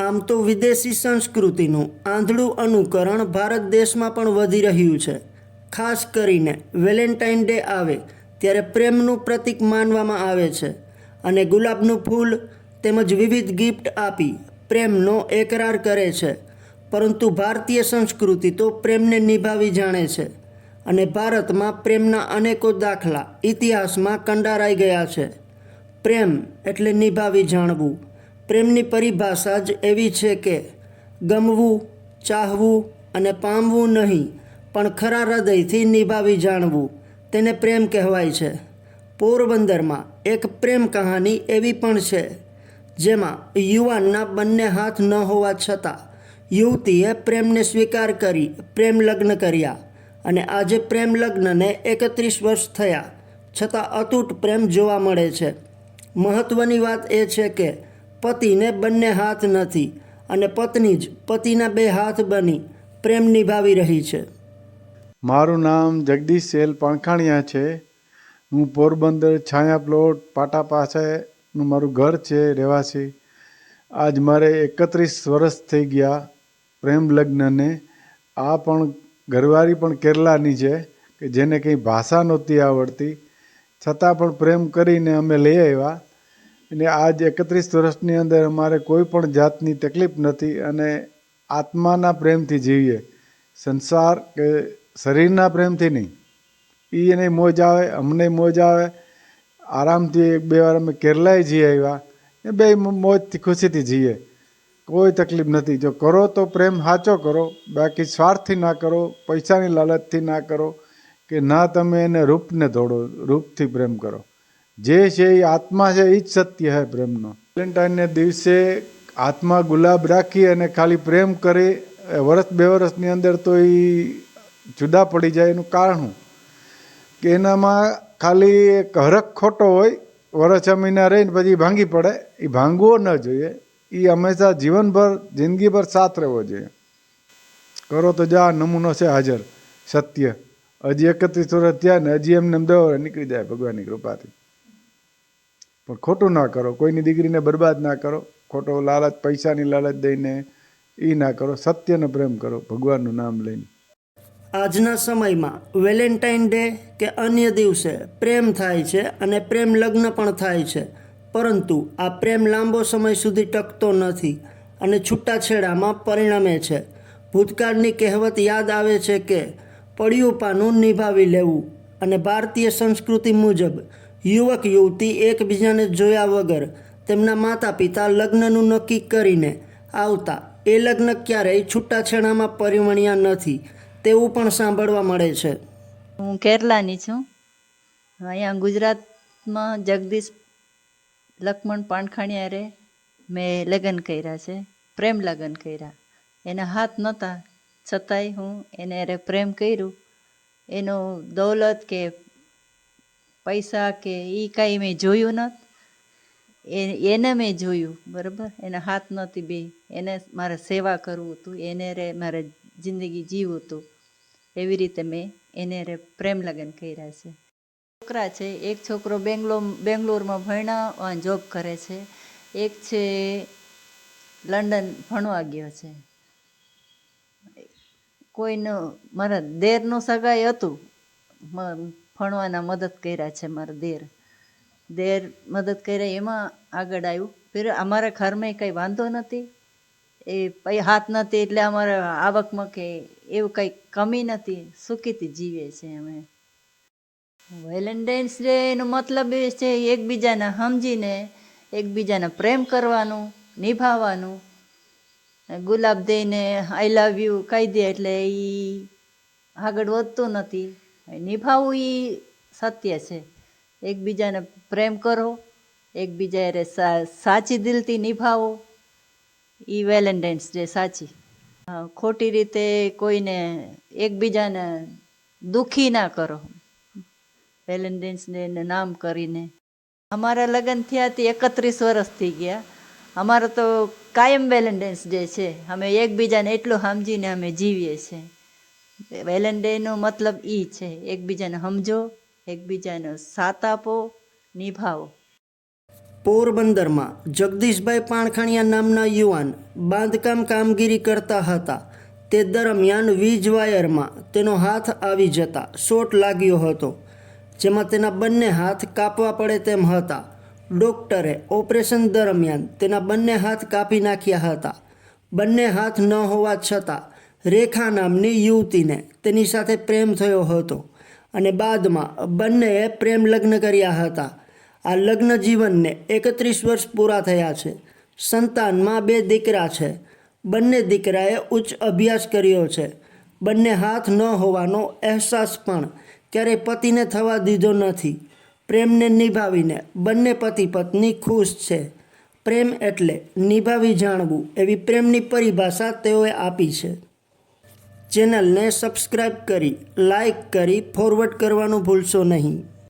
આમ તો વિદેશી સંસ્કૃતિનું આંધળું અનુકરણ ભારત દેશમાં પણ વધી રહ્યું છે. ખાસ કરીને વેલેન્ટાઇન ડે આવે ત્યારે પ્રેમનું પ્રતીક માનવામાં આવે છે અને ગુલાબનું ફૂલ તેમજ વિવિધ ગિફ્ટ આપી પ્રેમનો એકરાર કરે છે. પરંતુ ભારતીય સંસ્કૃતિ તો પ્રેમને નિભાવી જાણે છે અને ભારતમાં પ્રેમના અનેકો દાખલા ઇતિહાસમાં કંડારાઈ ગયા છે. પ્રેમ એટલે નિભાવી જાણવું. પ્રેમની પરિભાષા જ એવી છે કે ગમવું, ચાહવું અને પામવું નહીં, પણ ખરા હૃદયથી નિભાવી જાણવું, તેને પ્રેમ કહેવાય છે. પોરબંદરમાં એક પ્રેમ કહાની એવી પણ છે, જેમાં યુવાનના બંને હાથ ન હોવા છતાં યુવતીએ પ્રેમને સ્વીકાર કરી પ્રેમ લગ્ન કર્યા અને આજે પ્રેમ લગ્નને એકત્રીસ વર્ષ થયા છતાં અતૂટ પ્રેમ જોવા મળે છે. મહત્ત્વની વાત એ છે કે પતિને બંને હાથ નથી અને પત્ની જ પતિના બે હાથ બની પ્રેમ નિભાવી રહી છે. મારું નામ જગદીશ સેલ પાંખાણિયા છે. હું પોરબંદર છાયા પ્લોટ પાટા પાસેનું મારું ઘર છે રહેવાસી. આજ મારે એકત્રીસ વર્ષ થઈ ગયા પ્રેમ લગ્નને. આ પણ ઘરવારી પણ કેરલાની છે કે જેને કંઈ ભાષા નહોતી આવડતી. છતાં પણ પ્રેમ કરીને અમે લઈ આવ્યા. અને આજ એકત્રીસ વર્ષની અંદર અમારે કોઈ પણ જાતની તકલીફ નથી અને આત્માના પ્રેમથી જીવીએ. સંસાર કે શરીરના પ્રેમથી નહીં. એ એને મોજ આવે, અમને મોજ આવે. આરામથી એક બે વાર અમે કેરલાએ જઈ આવ્યા. એ બે મોજથી ખુશીથી જઈએ કોઈ તકલીફ નથી. જો કરો તો પ્રેમ સાચો કરો. બાકી સ્વાર્થથી ના કરો, પૈસાની લાલચથી ના કરો કે ના તમે એને રૂપને દોડો રૂપથી પ્રેમ કરો. જે છે એ આત્મા છે, એ જ સત્ય છે પ્રેમનો વેલેન્ટાઇનને દિવસે હાથમાં ગુલાબ રાખી અને ખાલી પ્રેમ કરી વર્ષ બે વર્ષની અંદર તો એ જુદા પડી જાય એનું કારણ કે એનામાં ખાલી એક હરખ ખોટો હોય, વર્ષ છ મહિના રહીને પછી ભાંગી પડે, એ ભાંગવો ન જોઈએ, એ હંમેશા જીવનભર, જિંદગીભર સાથ રહેવો જોઈએ. કરો તો જા, નમૂનો છે હાજર, સત્ય. હજી એકત્રીસ વર્ષ થયા ને હજી એમને એમ નીકળી જાય ભગવાનની કૃપાથી. પણ ખોટું ના કરો. કોઈની દીકરીને બરબાદ ના કરો. ખોટો લાલચ, પૈસાની લાલચ દઈને એ ના કરો. સત્યનો પ્રેમ કરો. ભગવાનનું નામ લઈને. આજના સમયમાં વેલેન્ટાઇન ડે કે અન્ય દિવસે પ્રેમ થાય છે અને પ્રેમ લગ્ન પણ થાય છે. પરંતુ આ પ્રેમ લાંબો સમય સુધી ટકતો નથી અને છૂટાછેડામાં પરિણમે છે. ભૂતકાળની કહેવત યાદ આવે છે કે, પડ્યું પાનું નિભાવી લેવું. અને ભારતીય સંસ્કૃતિ મુજબ યુવક યુવતી એકબીજાને જોયા વગર તેમના માતા પિતા લગ્નનું નક્કી કરીને આવતા. એ લગ્ન ક્યારેય છૂટાછેડામાં પરિવણ્યા નથી, તેવું પણ સાંભળવા મળે છે. હું કેરલાની છું. અહીંયા ગુજરાતમાં જગદીશ લક્ષ્મણ પાણખાણિયારે મેં લગ્ન કર્યા છે, પ્રેમ લગ્ન કર્યા. એના હાથ નહોતા, છતાંય હું એને પ્રેમ કર્યું. એનો દૌલત કે પૈસા કે એ કાંઈ મેં જોયું નથી એ, એને મેં જોયું, બરાબર? એના હાથ નહોતી બે. એને મારે સેવા કરવું હતું, એને રે મારે જિંદગી જીવવું હતું. એવી રીતે મેં એને રે પ્રેમ લગ્ન કર્યા છે. છોકરા છે, એક છોકરો બેંગ્લોર બેંગ્લોરમાં ભણ્યા જોબ કરે છે. એક છે લંડન ભણવા ગયો છે. કોઈનો, મારા દેરનું સગાઈ હતું. ભણવાના મદદ કર્યા છે મારા દેર. દેર મદદ કર્યા, એમાં આગળ આવ્યું. ફિર અમારા ઘરમાં કંઈ વાંધો નથી. એ પૈ, હાથ નથી એટલે અમારે આવકમાં કે એવું કંઈ કમી નથી. સુખીથી જીવે છે અમે. વેલેન્ટાઇન્સ ડે એનો મતલબ એ છે, એકબીજાને સમજીને, એકબીજાને પ્રેમ કરવાનું, નિભાવવાનું. ગુલાબ દઈને આઈ લવ યુ કહી દે એટલે એ આગળ વધતું નથી. નિભાવવું એ સત્ય છે. એકબીજાને પ્રેમ કરો એકબીજા હારે સાચી દિલથી નિભાવો. એ વેલેન્ટાઇન્સ ડે સાચી. ખોટી રીતે કોઈને એકબીજાને દુઃખી ના કરો. વેલેન્ટાઇન્સ ડેને નામ કરીને. અમારા લગ્ન થયા તે એકત્રીસ વર્ષ થઈ ગયા. અમારો તો કાયમ વેલેન્ટાઇન્સ ડે છે. અમે એકબીજાને એટલું સમજીને અમે જીવીએ છીએ. વેલેન્ટાઇનનો મતલબ એ છે, એકબીજાને સમજો, એકબીજાનો સાથ આપો, નિભાવો. પોરબંદરમાં જગદીશભાઈ પાણખાણિયા નામના યુવાન બાંધકામ કામગીરી કરતા હતા. તે દરમિયાન વીજ વાયરમાં તેનો હાથ આવી જતા શોટ લાગ્યો હતો, જેમાં તેના બંને હાથ કાપવા પડે તેમ હતા. ડોક્ટરે ઓપરેશન દરમિયાન તેના બંને હાથ કાપી નાખ્યા હતા. બંને હાથ ન હોવા છતાં રેખા નામની યુવતીને તેની સાથે પ્રેમ થયો હતો અને બાદમાં બંનેએ પ્રેમ લગ્ન કર્યા હતા. આ લગ્ન જીવનને એકત્રીસ વર્ષ પૂરા થયા છે. સંતાનમાં બે દીકરા છે. બંને દીકરાએ ઉચ્ચ અભ્યાસ કર્યો છે. બંને હાથ ન હોવાનો અહેસાસ પણ ક્યારેય પતિને થવા દીધો નથી. પ્રેમને નિભાવીને બંને પતિ પત્ની ખુશ છે. પ્રેમ એટલે નિભાવી જાણવું એવી પ્રેમની પરિભાષા તેઓએ આપી છે. ચેનલને સબસ્ક્રાઈબ કરી લાઈક કરી ફોરવર્ડ કરવાનું ભૂલશો નહીં.